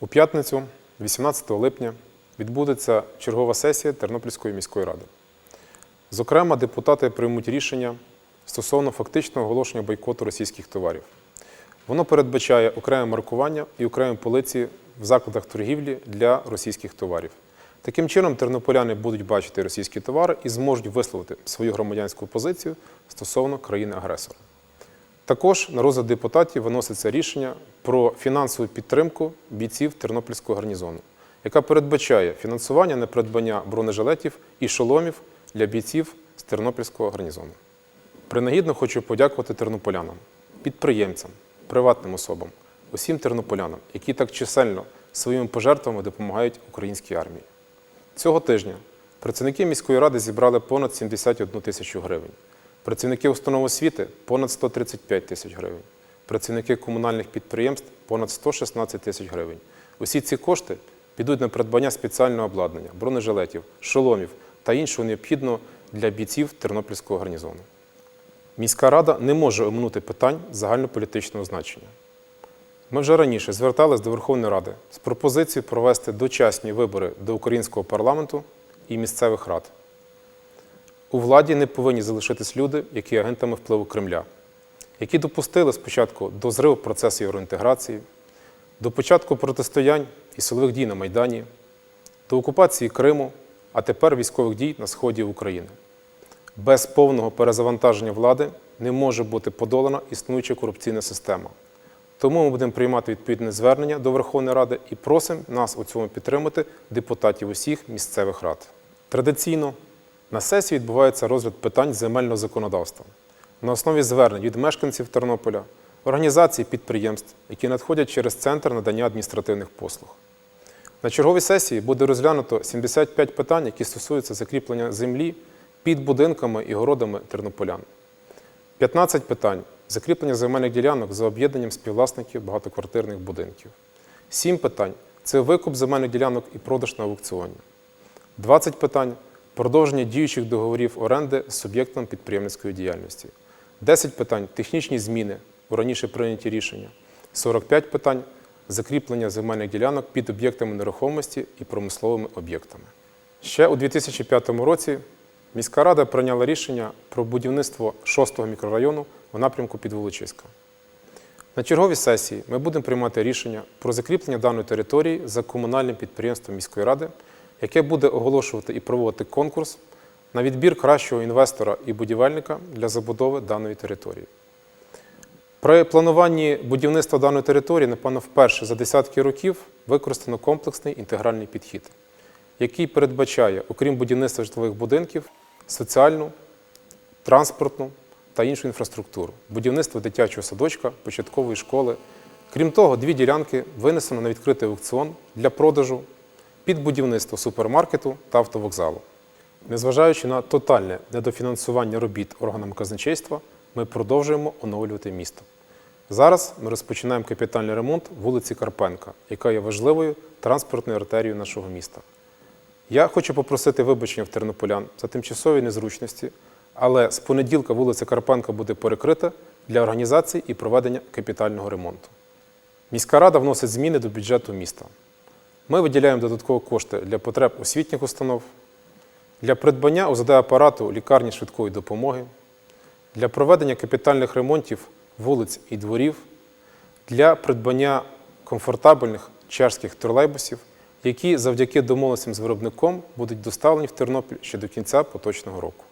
У п'ятницю, 18 липня, відбудеться чергова сесія Тернопільської міської ради. Зокрема, депутати приймуть рішення стосовно фактичного оголошення бойкоту російських товарів. Воно передбачає окреме маркування і окремі полиці в закладах торгівлі для російських товарів. Таким чином, тернополяни будуть бачити російські товари і зможуть висловити свою громадянську позицію стосовно країни-агресора. Також на розгляд депутатів виноситься рішення про фінансову підтримку бійців Тернопільського гарнізону, яка передбачає фінансування на придбання бронежилетів і шоломів для бійців з Тернопільського гарнізону. Принагідно хочу подякувати тернополянам, підприємцям, приватним особам, усім тернополянам, які так чисельно своїми пожертвами допомагають українській армії. Цього тижня працівники міської ради зібрали понад 71 тисячу гривень, працівники установ освіти понад 135 тисяч гривень, працівники комунальних підприємств понад 116 тисяч гривень. Усі ці кошти підуть на придбання спеціального обладнання, бронежилетів, шоломів та іншого необхідного для бійців Тернопільського гарнізону. Міська рада не може оминути питань загальнополітичного значення. Ми вже раніше звертались до Верховної Ради з пропозицією провести дочасні вибори до українського парламенту і місцевих рад. У владі не повинні залишитись люди, які агентами впливу Кремля, які допустили спочатку до зриву процесу євроінтеграції, до початку протистоянь і силових дій на Майдані, до окупації Криму, а тепер військових дій на сході України. Без повного перезавантаження влади не може бути подолана існуюча корупційна система. Тому ми будемо приймати відповідне звернення до Верховної Ради і просимо нас у цьому підтримати депутатів усіх місцевих рад. Традиційно на сесії відбувається розгляд питань земельного законодавства на основі звернень від мешканців Тернополя, організацій підприємств, які надходять через центр надання адміністративних послуг. На черговій сесії буде розглянуто 75 питань, які стосуються закріплення землі під будинками і городами тернополян. 15 питань закріплення земельних ділянок за об'єднанням співвласників багатоквартирних будинків. 7 питань це викуп земельних ділянок і продаж на аукціоні. 20 питань продовження діючих договорів оренди з суб'єктом підприємницької діяльності. 10 питань технічні зміни у раніше прийняті рішення. 45 питань закріплення земельних ділянок під об'єктами нерухомості і промисловими об'єктами. Ще у 2005 році міська рада прийняла рішення про будівництво 6-го мікрорайону в напрямку Підволочиська. На черговій сесії ми будемо приймати рішення про закріплення даної території за комунальним підприємством міської ради, яке буде оголошувати і проводити конкурс на відбір кращого інвестора і будівельника для забудови даної території. При плануванні будівництва даної території, напевно, вперше за десятки років використано комплексний інтегральний підхід, який передбачає, окрім будівництва житлових будинків, соціальну, транспортну та іншу інфраструктуру, будівництво дитячого садочка, початкової школи. Крім того, дві ділянки винесено на відкритий аукціон для продажу під будівництво супермаркету та автовокзалу. Незважаючи на тотальне недофінансування робіт органам казначейства, ми продовжуємо оновлювати місто. Зараз ми розпочинаємо капітальний ремонт вулиці Карпенка, яка є важливою транспортною артерією нашого міста. Я хочу попросити вибачення в тернополян за тимчасові незручності, але з понеділка вулиця Карпенка буде перекрита для організації і проведення капітального ремонту. Міська рада вносить зміни до бюджету міста. Ми виділяємо додаткові кошти для потреб освітніх установ, для придбання ОЗД-апарату лікарні швидкої допомоги, для проведення капітальних ремонтів вулиць і дворів, для придбання комфортабельних чешських тролейбусів, які завдяки домовленостям з виробником будуть доставлені в Тернопіль ще до кінця поточного року.